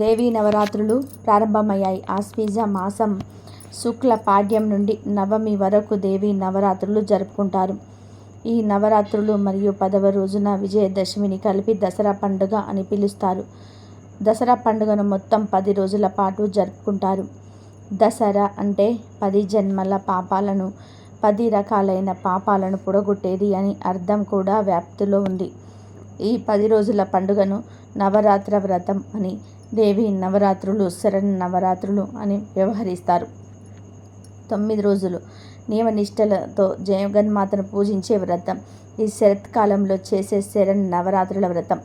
దేవీ నవరాత్రులు ప్రారంభమయ్యాయి. ఆశ్వీజ మాసం శుక్ల పాడ్యం నుండి నవమి వరకు దేవీ నవరాత్రులు జరుపుకుంటారు. ఈ నవరాత్రులు మరియు పదవ రోజున విజయదశమిని కలిపి దసరా పండుగ అని పిలుస్తారు. దసరా పండుగను మొత్తం పది రోజుల పాటు జరుపుకుంటారు. దసరా అంటే పది జన్మల పాపాలను పది రకాలైన పాపాలను పొడగొట్టేది అని అర్థం కూడా వ్యాప్తిలో ఉంది. ఈ పది రోజుల పండుగను నవరాత్ర వ్రతం అని దేవి నవరాత్రులు శరణ్ నవరాత్రులు అని వ్యవహరిస్తారు. తొమ్మిది రోజులు నియమనిష్టలతో జగన్మాతను పూజించే వ్రతం ఈ శరత్కాలంలో చేసే శరణ్ నవరాత్రుల వ్రతం.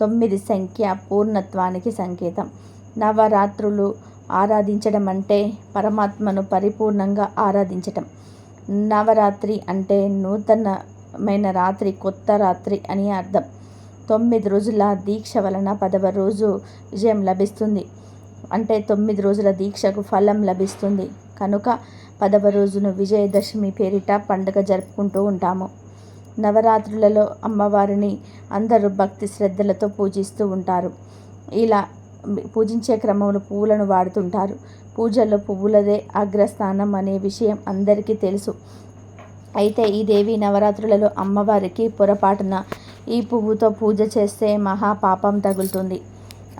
తొమ్మిది సంఖ్య పూర్ణత్వానికి సంకేతం. నవరాత్రులు ఆరాధించడం అంటే పరమాత్మను పరిపూర్ణంగా ఆరాధించటం. నవరాత్రి అంటే నూతనమైన రాత్రి కొత్త రాత్రి అని అర్థం. తొమ్మిది రోజుల దీక్ష వలన పదవ రోజు విజయం లభిస్తుంది. అంటే తొమ్మిది రోజుల దీక్షకు ఫలం లభిస్తుంది. కనుక పదవ రోజును విజయదశమి పేరిట పండుగ జరుపుకుంటూ ఉంటాము. నవరాత్రులలో అమ్మవారిని అందరూ భక్తి శ్రద్ధలతో పూజిస్తూ ఉంటారు. ఇలా పూజించే క్రమంలో పువ్వులను వాడుతుంటారు. పూజల్లో పువ్వులదే అగ్రస్థానం అనే విషయం అందరికీ తెలుసు. అయితే ఈ దేవి నవరాత్రులలో అమ్మవారికి పొరపాటున ఈ పువ్వుతో పూజ చేస్తే మహాపాపం తగులుతుంది.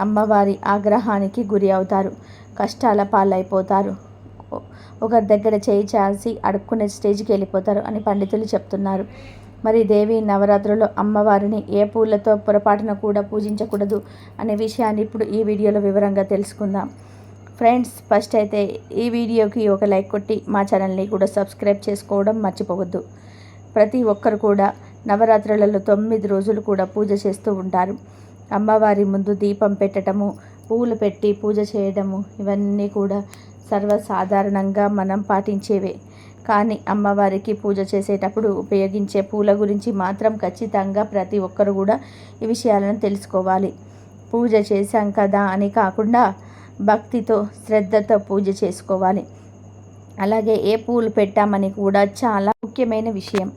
అమ్మవారి ఆగ్రహానికి గురి అవుతారు. కష్టాల పాలైపోతారు. ఒకరి దగ్గర చేయి చాల్సి అడుక్కునే స్టేజ్కి వెళ్ళిపోతారు అని పండితులు చెప్తున్నారు. మరి దేవి నవరాత్రుల్లో అమ్మవారిని ఏ పూలతో పొరపాటున కూడా పూజించకూడదు అనే విషయాన్ని ఇప్పుడు ఈ వీడియోలో వివరంగా తెలుసుకుందాం. ఫ్రెండ్స్ ఫస్ట్ అయితే ఈ వీడియోకి ఒక లైక్ కొట్టి మా ఛానల్ని కూడా సబ్స్క్రైబ్ చేసుకోవడం మర్చిపోవద్దు. ప్రతి ఒక్కరు కూడా నవరాత్రులలో తొమ్మిది రోజులు కూడా పూజ చేస్తూ ఉంటారు. అమ్మవారి ముందు దీపం పెట్టడము పూలు పెట్టి పూజ చేయడము ఇవన్నీ కూడా సర్వసాధారణంగా మనం పాటించేవే. కానీ అమ్మవారికి పూజ చేసేటప్పుడు ఉపయోగించే పూల గురించి మాత్రం ఖచ్చితంగా ప్రతి ఒక్కరు కూడా ఈ విషయాలను తెలుసుకోవాలి. పూజ చేశాం కదా అని కాకుండా భక్తితో శ్రద్ధతో పూజ చేసుకోవాలి. అలాగే ఏ పూలు పెట్టామని కూడా చాలా ముఖ్యమైన విషయం.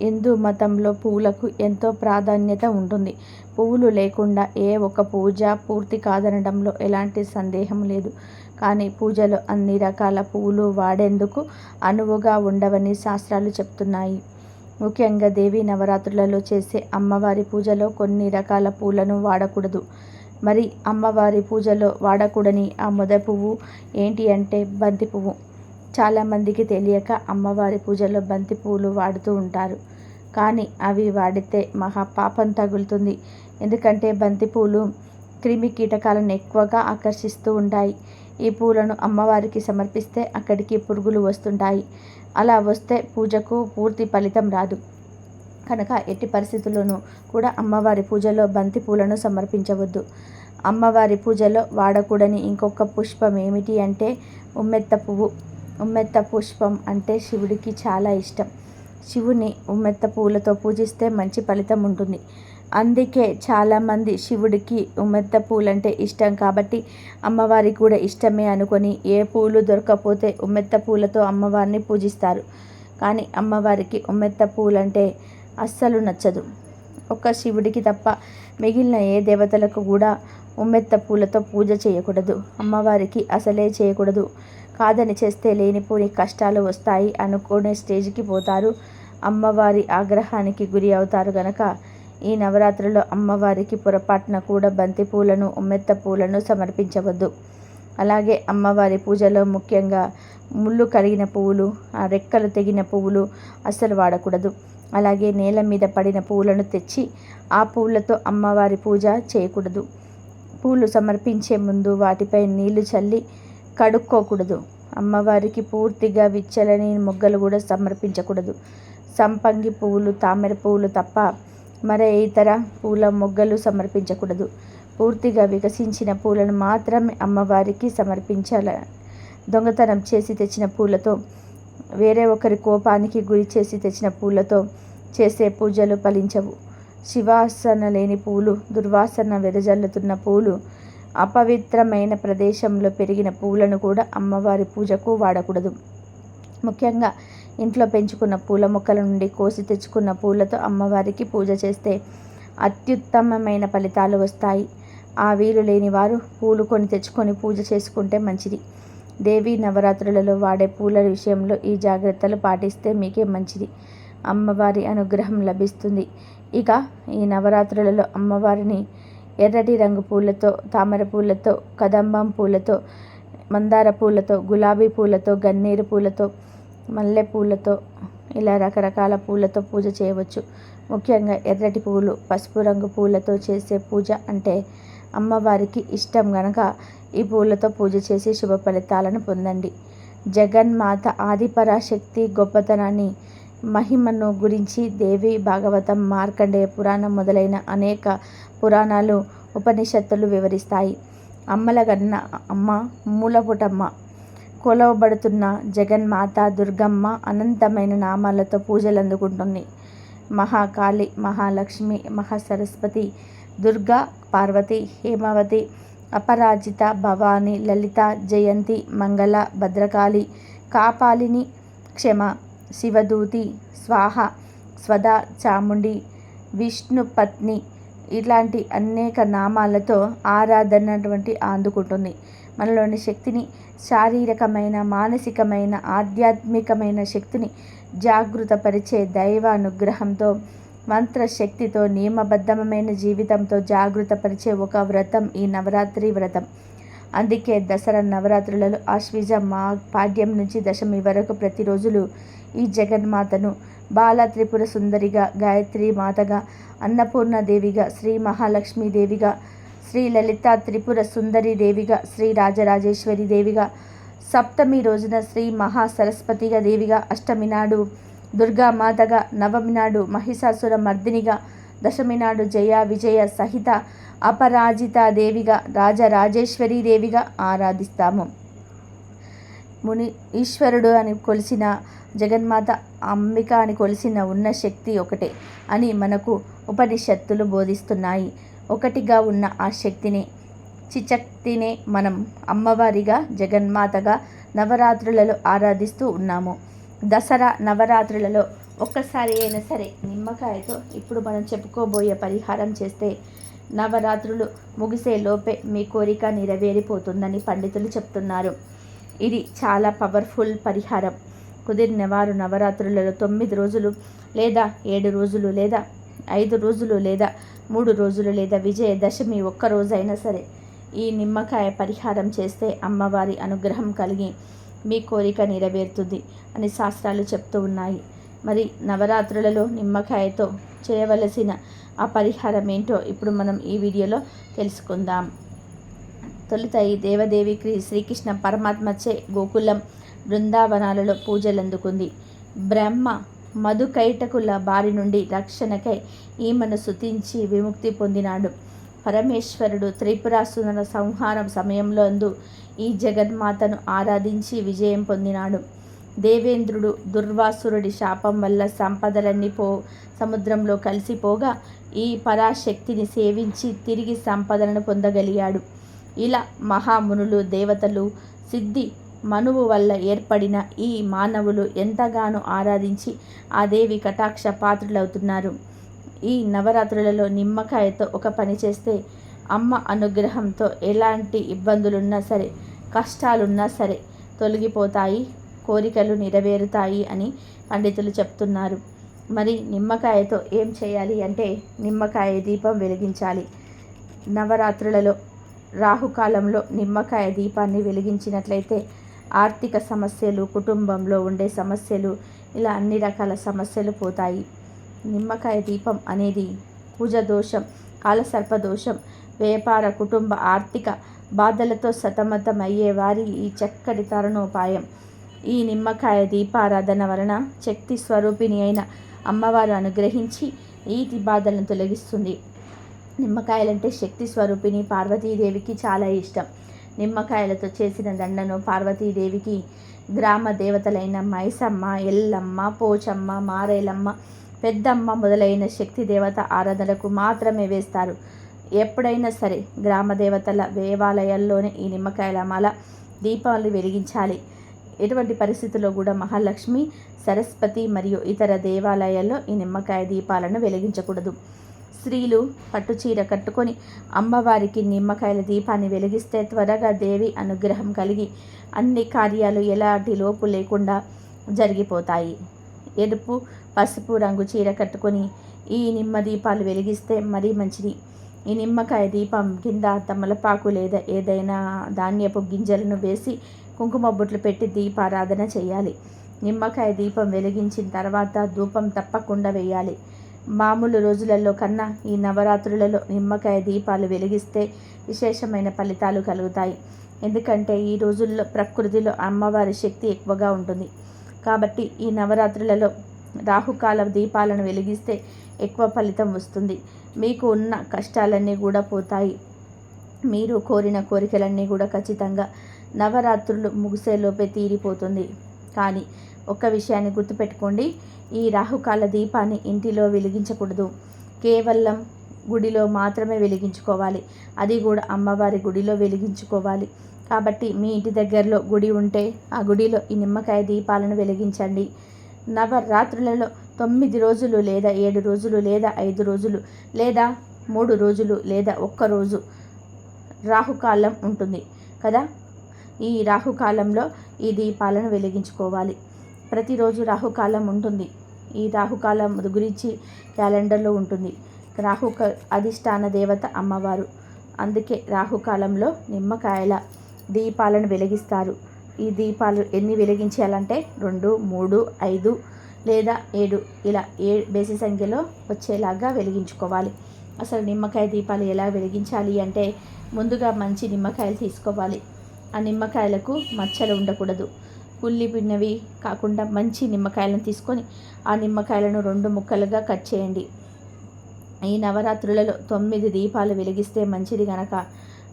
హిందూ మతంలో పూలకు ఎంతో ప్రాధాన్యత ఉంటుంది. పువ్వులు లేకుండా ఏ ఒక్క పూజ పూర్తి కాదనడంలో ఎలాంటి సందేహం లేదు. కానీ పూజలో అన్ని రకాల పువ్వులు వాడేందుకు అనువుగా ఉండవని శాస్త్రాలు చెప్తున్నాయి. ముఖ్యంగా దేవి నవరాత్రులలో చేసే అమ్మవారి పూజలో కొన్ని రకాల పూలను వాడకూడదు. మరి అమ్మవారి పూజలో వాడకూడని ఆ మొద పువ్వు ఏంటి అంటే బంతి పువ్వు. చాలామందికి తెలియక అమ్మవారి పూజలో బంతి వాడుతూ ఉంటారు. కానీ అవి వాడితే మహా పాపం తగులుతుంది. ఎందుకంటే బంతి పూలు క్రిమి కీటకాలను ఎక్కువగా ఆకర్షిస్తూ ఉంటాయి. ఈ పూలను అమ్మవారికి సమర్పిస్తే అక్కడికి పురుగులు వస్తుంటాయి. అలా వస్తే పూజకు పూర్తి ఫలితం రాదు. కనుక ఎట్టి పరిస్థితుల్లోనూ కూడా అమ్మవారి పూజలో బంతి పూలను సమర్పించవద్దు. అమ్మవారి పూజలో వాడకూడని ఇంకొక పుష్పం ఏమిటి అంటే ఉమ్మెత్త పువ్వు. ఉమ్మెత్త పుష్పం అంటే శివుడికి చాలా ఇష్టం. శివుని ఉమ్మెత్త పూలతో పూజిస్తే మంచి ఫలితం ఉంటుంది. అందుకే చాలామంది శివుడికి ఉమ్మెత్త పూలంటే ఇష్టం కాబట్టి అమ్మవారికి కూడా ఇష్టమే అనుకొని ఏ పూలు దొరకకపోతే ఉమ్మెత్త పూలతో అమ్మవారిని పూజిస్తారు. కానీ అమ్మవారికి ఉమ్మెత్త పూలంటే అస్సలు నచ్చదు. ఒక్క శివుడికి తప్ప మిగిలిన ఏ దేవతలకు కూడా ఉమ్మెత్త పూలతో పూజ చేయకూడదు. అమ్మవారికి అసలే చేయకూడదు. కాదని చేస్తే లేనిపోని కష్టాలు వస్తాయి అనుకునే స్టేజ్కి పోతారు. అమ్మవారి ఆగ్రహానికి గురి అవుతారు గనక. ఈ నవరాత్రిలో అమ్మవారికి పొరపాటున కూడా బంతి పూలను ఉమ్మెత్త పూలను సమర్పించవద్దు. అలాగే అమ్మవారి పూజలో ముఖ్యంగా ముళ్ళు కరిగిన పువ్వులు ఆ రెక్కలు తెగిన పువ్వులు అస్సలు వాడకూడదు. అలాగే నేల మీద పడిన పువ్వులను తెచ్చి ఆ పువ్వులతో అమ్మవారి పూజ చేయకూడదు. పూలు సమర్పించే ముందు వాటిపై నీళ్ళు చల్లి కడుక్కోకూడదు. అమ్మవారికి పూర్తిగా విచ్చలని మొగ్గలు కూడా సమర్పించకూడదు. సంపంగి పువ్వులు తామర పువ్వులు తప్ప మరే ఇతర పూల మొగ్గలు సమర్పించకూడదు. పూర్తిగా వికసించిన పూలను మాత్రమే అమ్మవారికి సమర్పించాల దొంగతనం చేసి తెచ్చిన పూలతో వేరే ఒకరి కోపానికి గురి చేసి తెచ్చిన పూలతో చేసే పూజలు ఫలించవు. శివాసన లేని పూలు దుర్వాసన వెదజల్లుతున్న పూలు అపవిత్రమైన ప్రదేశంలో పెరిగిన పూలను కూడా అమ్మవారి పూజకు వాడకూడదు. ముఖ్యంగా ఇంట్లో పెంచుకున్న పూల మొక్కల నుండి కోసి తెచ్చుకున్న పూలతో అమ్మవారికి పూజ చేస్తే అత్యుత్తమమైన ఫలితాలు వస్తాయి. ఆ వీలు లేని వారు పూలు కొని తెచ్చుకొని పూజ చేసుకుంటే మంచిది. దేవీ నవరాత్రులలో వాడే పూల విషయంలో ఈ జాగ్రత్తలు పాటిస్తే మీకే మంచిది. అమ్మవారి అనుగ్రహం లభిస్తుంది. ఇక ఈ నవరాత్రులలో అమ్మవారిని ఎర్రటి రంగు పూలతో తామర పూలతో కదంబం పూలతో మందార పూలతో గులాబీ పూలతో గన్నేరు పూలతో మల్లె పూలతో ఇలా రకరకాల పూలతో పూజ చేయవచ్చు. ముఖ్యంగా ఎర్రటి పువ్వులు పసుపు రంగు పూలతో చేసే పూజ అంటే అమ్మవారికి ఇష్టం గనక ఈ పూలతో పూజ చేసి శుభ ఫలితాలను పొందండి. జగన్మాత ఆదిపరాశక్తి గొప్పతనాన్ని మహిమను గురించి దేవి భాగవతం మార్కండేయ పురాణం మొదలైన అనేక పురాణాలు ఉపనిషత్తులు వివరిస్తాయి. అమ్మల గన్న అమ్మ మూలపుటమ్మ కొలవబడుతున్న జగన్మాత దుర్గమ్మ అనంతమైన నామాలతో పూజలు అందుకుంటుంది మహాకాళి మహాలక్ష్మి మహాసరస్వతి దుర్గా పార్వతి హేమావతి అపరాజిత భవాని లలిత జయంతి మంగళ భద్రకాళి కాపాలిని క్షమ శివదూతి స్వాహ స్వద చాముండి విష్ణుపత్ని ఇలాంటి అనేక నామాలతో ఆరాధనటువంటి అందుకుంటుంది మనలోని శక్తిని శారీరకమైన మానసికమైన ఆధ్యాత్మికమైన శక్తిని జాగృతపరిచే దైవానుగ్రహంతో మంత్రశక్తితో నియమబద్ధమైన జీవితంతో జాగృతపరిచే ఒక వ్రతం ఈ నవరాత్రి వ్రతం. అందుకే దసరా నవరాత్రులలో ఆశ్వీజ మా పాడ్యం నుంచి దశమి వరకు ప్రతిరోజులు ఈ జగన్మాతను బాల త్రిపుర సుందరిగా గాయత్రి మాతగా అన్నపూర్ణదేవిగా శ్రీ మహాలక్ష్మీదేవిగా శ్రీ లలిత త్రిపుర సుందరి దేవిగా శ్రీ రాజరాజేశ్వరి దేవిగా సప్తమి రోజున శ్రీ మహా సరస్వతిగా దేవిగా అష్టమి నాడు దుర్గామాతగా నవమి నాడు మహిషాసుర మర్దినిగా దశమి నాడు జయ విజయ సహిత అపరాజిత దేవిగా రాజరాజేశ్వరి దేవిగా ఆరాధిస్తాము. ముని ఈశ్వరుడు అని కొలిసిన జగన్మాత అంబిక అని కొలిసిన ఉన్న శక్తి ఒకటే అని మనకు ఉపనిషత్తులు బోధిస్తున్నాయి. ఒకటిగా ఉన్న ఆ శక్తిని చిచక్తినే మనం అమ్మవారిగా జగన్మాతగా నవరాత్రులలో ఆరాధిస్తూ ఉన్నాము. దసరా నవరాత్రులలో ఒక్కసారి అయినా సరే నిమ్మకాయతో ఇప్పుడు మనం చెప్పుకోబోయే పరిహారం చేస్తే నవరాత్రులు ముగిసే లోపే మీ కోరిక నెరవేరిపోతుందని పండితులు చెప్తున్నారు. ఇది చాలా పవర్ఫుల్ పరిహారం. కుదిరిన వారు నవరాత్రులలో తొమ్మిది రోజులు లేదా ఏడు రోజులు లేదా ఐదు రోజులు లేదా మూడు రోజులు లేదా విజయదశమి ఒక్క రోజైనా సరే ఈ నిమ్మకాయ పరిహారం చేస్తే అమ్మవారి అనుగ్రహం కలిగి మీ కోరిక నెరవేరుతుంది అని శాస్త్రాలు చెప్తూ ఉన్నాయి. మరి నవరాత్రులలో నిమ్మకాయతో చేయవలసిన ఆ పరిహారం ఏంటో ఇప్పుడు మనం ఈ వీడియోలో తెలుసుకుందాం. తొలుత ఈ దేవదేవి శ్రీకృష్ణ పరమాత్మచే గోకులం బృందావనాలలో పూజలందుకుంది. బ్రహ్మ మధుకైటకుల బారి నుండి రక్షణకై ఈమెను శుతించి విముక్తి పొందినాడు. పరమేశ్వరుడు త్రిపురాసుర సంహారం సమయంలో అందు ఈ జగన్మాతను ఆరాధించి విజయం పొందినాడు. దేవేంద్రుడు దుర్వాసురుడి శాపం వల్ల సంపదలన్నీ పో సముద్రంలో కలిసిపోగా ఈ పరాశక్తిని సేవించి తిరిగి సంపదలను పొందగలిగాడు. ఇలా మహామునులు దేవతలు సిద్ధి మనువు వల్ల ఏర్పడిన ఈ మానవులు ఎంతగానో ఆరాధించి ఆ దేవి కటాక్ష పాత్రులవుతున్నారు. ఈ నవరాత్రులలో నిమ్మకాయతో ఒక పని చేస్తే అమ్మ అనుగ్రహంతో ఎలాంటి ఇబ్బందులున్నా సరే కష్టాలున్నా సరే తొలగిపోతాయి. కోరికలు నెరవేరుతాయి అని పండితులు చెప్తున్నారు. మరి నిమ్మకాయతో ఏం చేయాలి అంటే నిమ్మకాయ దీపం వెలిగించాలి. నవరాత్రులలో రాహుకాలంలో నిమ్మకాయ దీపాన్ని వెలిగించినట్లయితే ఆర్థిక సమస్యలు కుటుంబంలో ఉండే సమస్యలు ఇలా అన్ని రకాల సమస్యలు పోతాయి. నిమ్మకాయ దీపం అనేది కుజ దోషం కాలసర్ప దోషం వ్యాపార కుటుంబ ఆర్థిక బాధలతో సతమతం అయ్యే వారి ఈ చక్కటి తరుణోపాయం. ఈ నిమ్మకాయ దీపారాధన వలన శక్తి స్వరూపిణి అయిన అమ్మవారు అనుగ్రహించి ఈ బాధలను తొలగిస్తుంది. నిమ్మకాయలంటే శక్తి స్వరూపిణి పార్వతీదేవికి చాలా ఇష్టం. నిమ్మకాయలతో చేసిన దండను పార్వతీదేవికి గ్రామ దేవతలైన మైసమ్మ ఎల్లమ్మ పోచమ్మ మారేలమ్మ పెద్దమ్మ మొదలైన శక్తి దేవత ఆరాధనకు మాత్రమే వేస్తారు. ఎప్పుడైనా సరే గ్రామ దేవతల దేవాలయాల్లోనే ఈ నిమ్మకాయల మాల దీపాలు వెలిగించాలి. ఎటువంటి పరిస్థితుల్లో కూడా మహాలక్ష్మి సరస్వతి మరియు ఇతర దేవాలయాల్లో ఈ నిమ్మకాయ దీపాలను వెలిగించకూడదు. స్త్రీలు పట్టుచీర కట్టుకొని అమ్మవారికి నిమ్మకాయల దీపాన్ని వెలిగిస్తే త్వరగా దేవి అనుగ్రహం కలిగి అన్ని కార్యాలు ఎలాంటి లోపు లేకుండా జరిగిపోతాయి. ఎరుపు పసుపు రంగు చీర కట్టుకొని ఈ నిమ్మ దీపాలు వెలిగిస్తే మరీ మంచిది. ఈ నిమ్మకాయ దీపం కింద తమలపాకు లేదా ఏదైనా ధాన్యపు గింజలను వేసి కుంకుమ బొట్లు పెట్టి దీపారాధన చేయాలి. నిమ్మకాయ దీపం వెలిగించిన తర్వాత ధూపం తప్పకుండా వేయాలి. మామూలు రోజులలో కన్నా ఈ నవరాత్రులలో నిమ్మకాయ దీపాలు వెలిగిస్తే విశేషమైన ఫలితాలు కలుగుతాయి. ఎందుకంటే ఈ రోజుల్లో ప్రకృతిలో అమ్మవారి శక్తి ఎక్కువగా ఉంటుంది. కాబట్టి ఈ నవరాత్రులలో రాహుకాల దీపాలను వెలిగిస్తే ఎక్కువ ఫలితం వస్తుంది. మీకు ఉన్న కష్టాలన్నీ కూడా పోతాయి. మీరు కోరిన కోరికలన్నీ కూడా ఖచ్చితంగా నవరాత్రులు ముగిసేలోపే తీరిపోతుంది. కానీ ఒక్క విషయాన్ని గుర్తుపెట్టుకోండి ఈ రాహుకాల దీపాన్ని ఇంటిలో వెలిగించకూడదు. కేవలం గుడిలో మాత్రమే వెలిగించుకోవాలి. అది కూడా అమ్మవారి గుడిలో వెలిగించుకోవాలి. కాబట్టి మీ ఇంటి దగ్గరలో గుడి ఉంటే ఆ గుడిలో ఈ నిమ్మకాయ దీపాలను వెలిగించండి. నవరాత్రులలో తొమ్మిది రోజులు లేదా ఏడు రోజులు లేదా ఐదు రోజులు లేదా మూడు రోజులు లేదా ఒక్క రోజు రాహుకాలం ఉంటుంది. కదా? ఈ రాహుకాలంలో ఈ దీపాలను వెలిగించుకోవాలి. ప్రతిరోజు రాహుకాలం ఉంటుంది. ఈ రాహుకాలం గురించి క్యాలెండర్లో ఉంటుంది. రాహు అధిష్టాన దేవత అమ్మవారు. అందుకే రాహుకాలంలో నిమ్మకాయల దీపాలను వెలిగిస్తారు. ఈ దీపాలు ఎన్ని వెలిగించాలంటే రెండు మూడు ఐదు లేదా ఏడు ఇలా ఏ బేసి సంఖ్యలో వచ్చేలాగా వెలిగించుకోవాలి. అసలు నిమ్మకాయ దీపాలు ఎలా వెలిగించాలి అంటే ముందుగా మంచి నిమ్మకాయలు తీసుకోవాలి. ఆ నిమ్మకాయలకు మచ్చలు ఉండకూడదు. పుల్లి పిన్నవి కాకుండా మంచి నిమ్మకాయలను తీసుకొని ఆ నిమ్మకాయలను రెండు ముక్కలుగా కట్ చేయండి. ఈ నవరాత్రులలో తొమ్మిది దీపాలు వెలిగిస్తే మంచిది గనక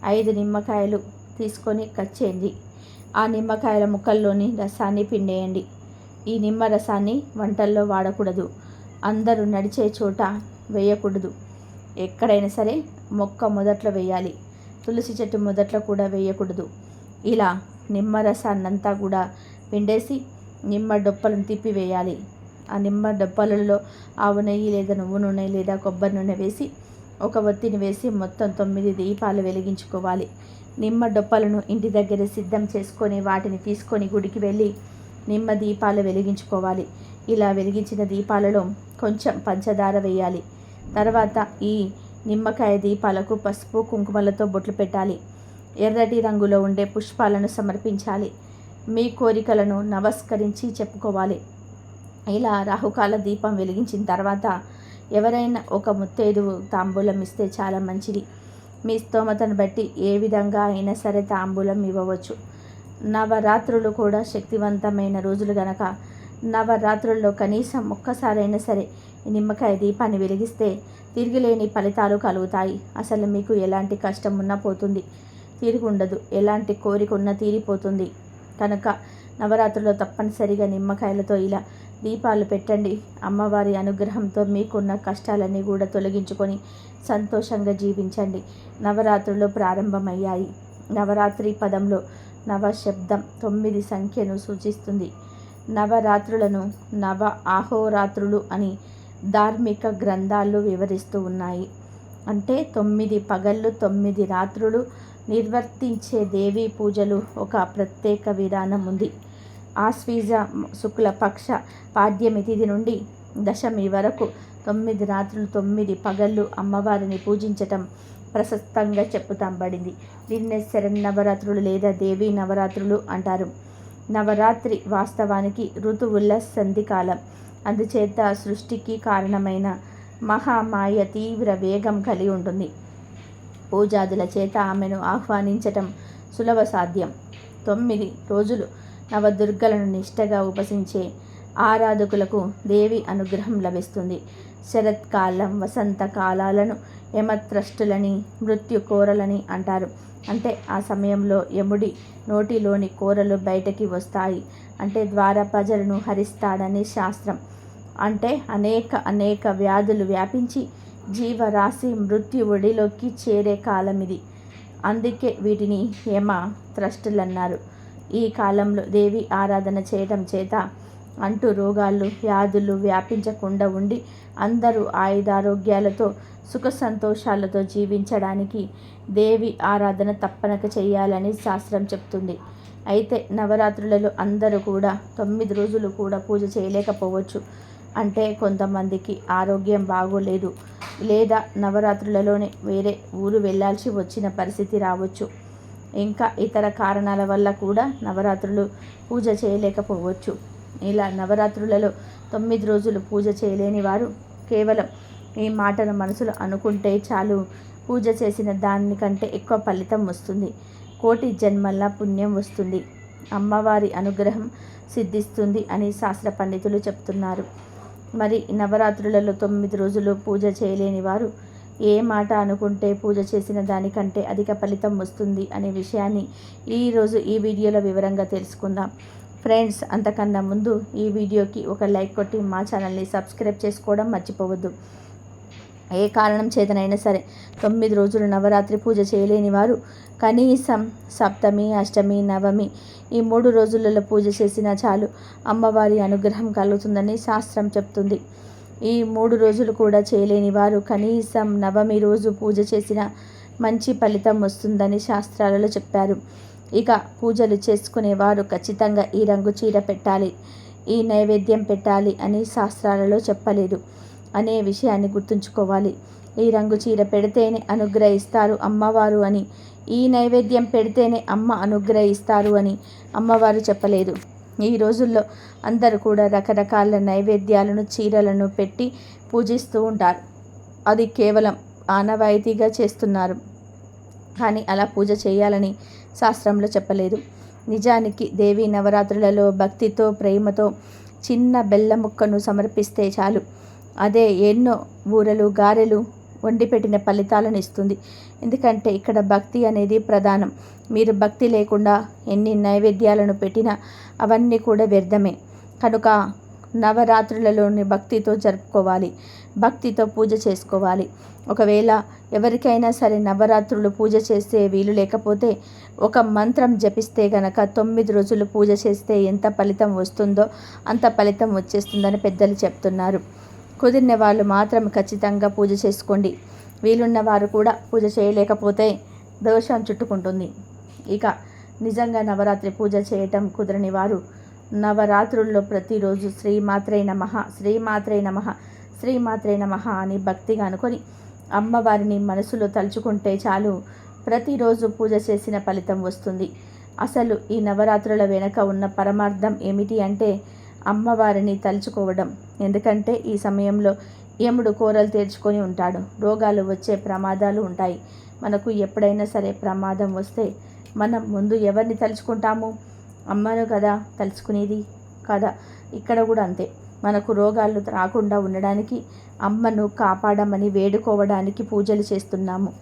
ఐదు నిమ్మకాయలు తీసుకొని కట్ చేయండి. ఆ నిమ్మకాయల ముక్కల్లోని రసాన్ని పిండేయండి. ఈ నిమ్మ రసాన్ని వంటల్లో వాడకూడదు. అందరూ నడిచే చోట వేయకూడదు. ఎక్కడైనా సరే మొక్క మొదట్లో వేయాలి. తులసి చెట్టు మొదట్లో కూడా వేయకూడదు. ఇలా నిమ్మరసాన్నంతా కూడా పిండేసి నిమ్మ డొప్పలను తిప్పి వేయాలి ఆ నిమ్మ డొప్పలలో ఆవు నెయ్యి లేదా నువ్వు నూనె లేదా కొబ్బరి నూనె వేసి ఒక ఒత్తిని వేసి మొత్తం తొమ్మిది దీపాలు వెలిగించుకోవాలి. నిమ్మ డొప్పలను ఇంటి దగ్గర సిద్ధం చేసుకొని వాటిని తీసుకొని గుడికి వెళ్ళి నిమ్మ దీపాలు వెలిగించుకోవాలి. ఇలా వెలిగించిన దీపాలలో కొంచెం పంచదార వేయాలి. తర్వాత ఈ నిమ్మకాయ దీపాలకు పసుపు కుంకుమలతో బొట్లు పెట్టాలి. ఎర్రటి రంగులో ఉండే పుష్పాలను సమర్పించాలి. మీ కోరికలను నమస్కరించి చెప్పుకోవాలి. ఇలా రాహుకాల దీపం వెలిగించిన తర్వాత ఎవరైనా ఒక ముత్తైదు తాంబూలం ఇస్తే చాలా మంచిది. మీ స్తోమతను బట్టి ఏ విధంగా అయినా సరే తాంబూలం ఇవ్వవచ్చు. నవరాత్రులు కూడా శక్తివంతమైన రోజులు గనక నవరాత్రుల్లో కనీసం ఒక్కసారైనా సరే నిమ్మకాయ దీపాన్ని వెలిగిస్తే తిరిగిలేని ఫలితాలు కలుగుతాయి. అసలు మీకు ఎలాంటి కష్టం ఉన్నా పోతుంది. తిరిగి ఉండదు ఎలాంటి కోరిక ఉన్నా తీరిపోతుంది. కనుక నవరాత్రుల్లో తప్పనిసరిగా నిమ్మకాయలతో ఇలా దీపాలు పెట్టండి. అమ్మవారి అనుగ్రహంతో మీకున్న కష్టాలన్నీ కూడా తొలగించుకొని సంతోషంగా జీవించండి. నవరాత్రులు ప్రారంభమయ్యాయి. నవరాత్రి పదంలో నవశబ్దం తొమ్మిది సంఖ్యను సూచిస్తుంది. నవరాత్రులను నవ ఆహోరాత్రులు అని ధార్మిక గ్రంథాలు వివరిస్తూ ఉన్నాయి. అంటే తొమ్మిది పగళ్ళు తొమ్మిది రాత్రులు నిర్వర్తించే దేవీ పూజలు ఒక ప్రత్యేక విధానం ఉంది. ఆశ్వీజ శుక్లపక్ష పాడ్యమి తిథి నుండి దశమి వరకు తొమ్మిది రాత్రులు తొమ్మిది పగళ్ళు అమ్మవారిని పూజించటం ప్రశస్తంగా చెప్పుతాంబడింది. దీన్నే నవరాత్రులు లేదా దేవీ నవరాత్రులు అంటారు. నవరాత్రి వాస్తవానికి ఋతువుల సంధికాలం. అందుచేత సృష్టికి కారణమైన మహామాయ తీవ్ర వేగం కలిగి ఉంటుంది. పూజాదుల చేత ఆమెను ఆహ్వానించటం సులభ సాధ్యం. తొమ్మిది రోజులు నవదుర్గలను నిష్టగా ఉపసించే ఆరాధకులకు దేవి అనుగ్రహం లభిస్తుంది. శరత్కాలం వసంత కాలాలను యమత్రష్టులని మృత్యు కోరలని అంటారు. అంటే ఆ సమయంలో యముడి నోటిలోని కూరలు బయటకి వస్తాయి. అంటే ద్వారా ప్రజలను హరిస్తాడని శాస్త్రం. అంటే అనేక అనేక వ్యాధులు వ్యాపించి జీవరాశి మృత్యు ఒడిలోకి చేరే కాలం ఇది అందుకే వీటిని యమ త్రష్టులు అన్నారు ఈ కాలంలో దేవి ఆరాధన చేయటం చేత అంటూ రోగాలు వ్యాధులు వ్యాపించకుండా ఉండి అందరూ ఆయుధారోగ్యాలతో సుఖ సంతోషాలతో జీవించడానికి దేవి ఆరాధన తప్పనక చేయాలని శాస్త్రం చెప్తుంది. అయితే నవరాత్రులలో అందరూ కూడా తొమ్మిది రోజులు కూడా పూజ చేయలేకపోవచ్చు. అంటే కొంతమందికి ఆరోగ్యం బాగోలేదు. లేదా నవరాత్రులలోనే వేరే ఊరు వెళ్ళాల్సి వచ్చిన పరిస్థితి రావచ్చు. ఇంకా ఇతర కారణాల వల్ల కూడా నవరాత్రులు పూజ చేయలేకపోవచ్చు. ఇలా నవరాత్రులలో తొమ్మిది రోజులు పూజ చేయలేని వారు కేవలం ఈ మాటను మనసులో అనుకుంటే చాలు. పూజ చేసిన దానికంటే ఎక్కువ ఫలితం వస్తుంది. కోటి జన్మల్లా పుణ్యం వస్తుంది. అమ్మవారి అనుగ్రహం సిద్ధిస్తుంది అని శాస్త్ర పండితులు చెప్తున్నారు. మరి నవరాత్రులలో తొమ్మిది రోజులు పూజ చేయలేని వారు ఏ మాట అనుకుంటే పూజ చేసిన దానికంటే అధిక ఫలితం వస్తుంది అనే విషయాన్ని ఈరోజు ఈ వీడియోలో వివరంగా తెలుసుకుందాం. ఫ్రెండ్స్ అంతకన్నా ముందు ఈ వీడియోకి ఒక లైక్ కొట్టి మా ఛానల్ని సబ్స్క్రైబ్ చేసుకోవడం మర్చిపోవద్దు. ఏ కారణం చేతనైనా సరే తొమ్మిది రోజులు నవరాత్రి పూజ చేయలేని వారు కనీసం సప్తమి అష్టమి నవమి ఈ మూడు రోజులలో పూజ చేసినా చాలు అమ్మవారి అనుగ్రహం కలుగుతుందని శాస్త్రం చెప్తుంది. ఈ మూడు రోజులు కూడా చేయలేని వారు కనీసం నవమి రోజు పూజ చేసిన మంచి ఫలితం వస్తుందని శాస్త్రాలలో చెప్పారు. ఇక పూజలు చేసుకునేవారు ఖచ్చితంగా ఈ రంగు చీర పెట్టాలి ఈ నైవేద్యం పెట్టాలి అని శాస్త్రాలలో చెప్పలేదు. అనే విషయాన్ని గుర్తుంచుకోవాలి. ఈ రంగు చీర పెడితేనే అనుగ్రహిస్తారు అమ్మవారు అని. ఈ నైవేద్యం పెడితేనే అమ్మ అనుగ్రహిస్తారు అని అమ్మవారు చెప్పలేదు. ఈ రోజుల్లో అందరూ కూడా రకరకాల నైవేద్యాలను చీరలను పెట్టి పూజిస్తూ ఉంటారు. అది కేవలం ఆనవాయితీగా చేస్తున్నారు. కానీ అలా పూజ చేయాలని శాస్త్రంలో చెప్పలేదు. నిజానికి దేవి నవరాత్రులలో భక్తితో ప్రేమతో చిన్న బెల్ల ముక్కను సమర్పిస్తే చాలు. అదే ఎన్నో బూరెలు గారెలు వండి పెట్టిన ఫలితాలను ఇస్తుంది. ఎందుకంటే ఇక్కడ భక్తి అనేది ప్రధానం. మీరు భక్తి లేకుండా ఎన్ని నైవేద్యాలను పెట్టినా అవన్నీ కూడా వ్యర్థమే. కనుక నవరాత్రులలోని భక్తితో జరుపుకోవాలి. భక్తితో పూజ చేసుకోవాలి. ఒకవేళ ఎవరికైనా సరే నవరాత్రులు పూజ చేస్తే వీలు లేకపోతే ఒక మంత్రం జపిస్తే గనక తొమ్మిది రోజులు పూజ చేస్తే ఎంత ఫలితం వస్తుందో అంత ఫలితం వచ్చేస్తుందని పెద్దలు చెప్తున్నారు. కుదిరిన వాళ్ళు మాత్రం ఖచ్చితంగా పూజ చేసుకోండి. వీలున్న వారు కూడా పూజ చేయలేకపోతే దోషం చుట్టుకుంటుంది. ఇక నిజంగా నవరాత్రి పూజ చేయటం కుదరని వారు నవరాత్రుల్లో ప్రతిరోజు శ్రీమాత్రే నమ శ్రీమాత్రే నమ శ్రీమాత్రే నమ అని భక్తిగా అనుకొని అమ్మవారిని మనసులో తలుచుకుంటే చాలు ప్రతిరోజు పూజ చేసిన ఫలితం వస్తుంది. అసలు ఈ నవరాత్రుల వెనుక ఉన్న పరమార్థం ఏమిటి అంటే అమ్మవారిని తలుచుకోవడం. ఎందుకంటే ఈ సమయంలో యముడు కోరలు తీర్చుకొని ఉంటాడు. రోగాలు వచ్చే ప్రమాదాలు ఉంటాయి. మనకు ఎప్పుడైనా సరే ప్రమాదం వస్తే మనం ముందు ఎవరిని తలుచుకుంటాము? అమ్మను కదా తలుచుకునేది? కదా. ఇక్కడ కూడా అంతే. మనకు రోగాలు రాకుండా ఉండడానికి అమ్మను కాపాడమని వేడుకోవడానికి పూజలు చేస్తున్నాము.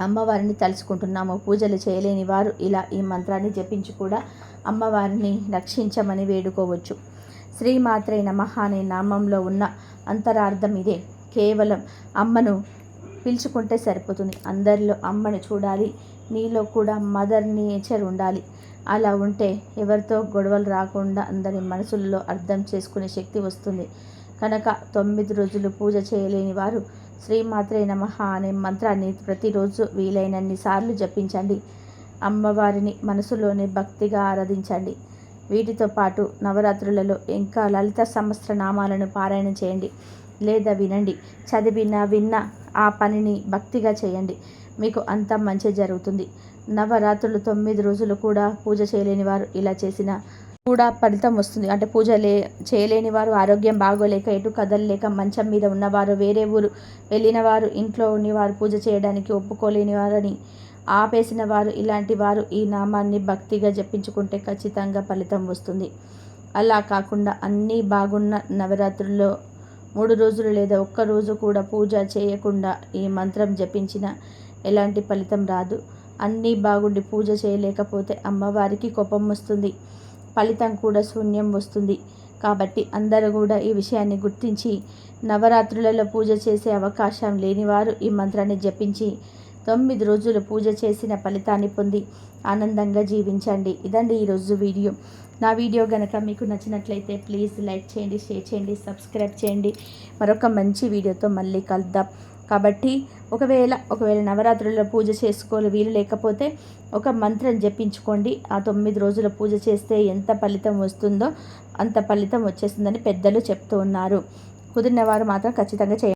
అమ్మవారిని తలుచుకుంటున్నాము. పూజలు చేయలేని వారు ఇలా ఈ మంత్రాన్ని జపించి కూడా అమ్మవారిని రక్షించమని వేడుకోవచ్చు. శ్రీమాత్రే నమ అనే నామంలో ఉన్న అంతరార్థం ఇదే. కేవలం అమ్మను పిలుచుకుంటే సరిపోతుంది. అందరిలో అమ్మని చూడాలి. నీలో కూడా మదర్ నేచర్ ఉండాలి. అలా ఉంటే ఎవరితో గొడవలు రాకుండా అందరి మనసుల్లో అర్థం చేసుకునే శక్తి వస్తుంది. కనుక తొమ్మిది రోజులు పూజ చేయలేని వారు శ్రీమాత్రే నమ అనే మంత్రాన్ని ప్రతిరోజు వీలైనన్ని సార్లు జపించండి. అమ్మవారిని మనసులోనే భక్తిగా ఆరాధించండి. వీటితో పాటు నవరాత్రులలో ఇంకా లలిత సహస్ర నామాలను పారాయణ చేయండి. లేదా వినండి. చదివిన విన్న ఆ పనిని భక్తిగా చేయండి. మీకు అంత మంచి జరుగుతుంది. నవరాత్రులు తొమ్మిది రోజులు కూడా పూజ చేయలేని వారు ఇలా చేసిన కూడా ఫలితం వస్తుంది. అంటే పూజ లే చేయలేని వారు ఆరోగ్యం బాగోలేక ఎటు కదలలేక మంచం మీద ఉన్నవారు వేరే ఊరు వెళ్ళిన వారు ఇంట్లో ఉన్నవారు పూజ చేయడానికి ఒప్పుకోలేని వారని ఆపేసిన వారు ఇలాంటి వారు ఈ నామాన్ని భక్తిగా జపించుకుంటే ఖచ్చితంగా ఫలితం వస్తుంది. అలా కాకుండా అన్నీ బాగున్న నవరాత్రుల్లో మూడు రోజులు లేదా ఒక్క రోజు కూడా పూజ చేయకుండా ఈ మంత్రం జపించిన ఎలాంటి ఫలితం రాదు. అన్నీ బాగుండి పూజ చేయలేకపోతే అమ్మవారికి కోపం వస్తుంది. ఫలితం కూడా శూన్యం వస్తుంది. కాబట్టి అందరూ కూడా ఈ విషయాన్ని గుర్తించి నవరాత్రులలో పూజ చేసే అవకాశం లేనివారు ఈ మంత్రాన్ని జపించి తొమ్మిది రోజులు పూజ చేసిన ఫలితాన్ని పొంది ఆనందంగా జీవించండి. ఇదండి ఈరోజు వీడియో. నా వీడియో కనుక మీకు నచ్చినట్లయితే ప్లీజ్ లైక్ చేయండి షేర్ చేయండి సబ్స్క్రైబ్ చేయండి. మరొక మంచి వీడియోతో మళ్ళీ కలుద్దాం. కాబట్టి ఒకవేళ ఒకవేళ నవరాత్రుల్లో పూజ చేసుకోవాలి వీలు లేకపోతే ఒక మంత్రం జపించుకోండి. ఆ తొమ్మిది రోజుల పూజ చేస్తే ఎంత ఫలితం వస్తుందో అంత ఫలితం వచ్చేస్తుందని పెద్దలు చెప్తూ ఉన్నారు. కుదిరిన వారు మాత్రం ఖచ్చితంగా చేయాలి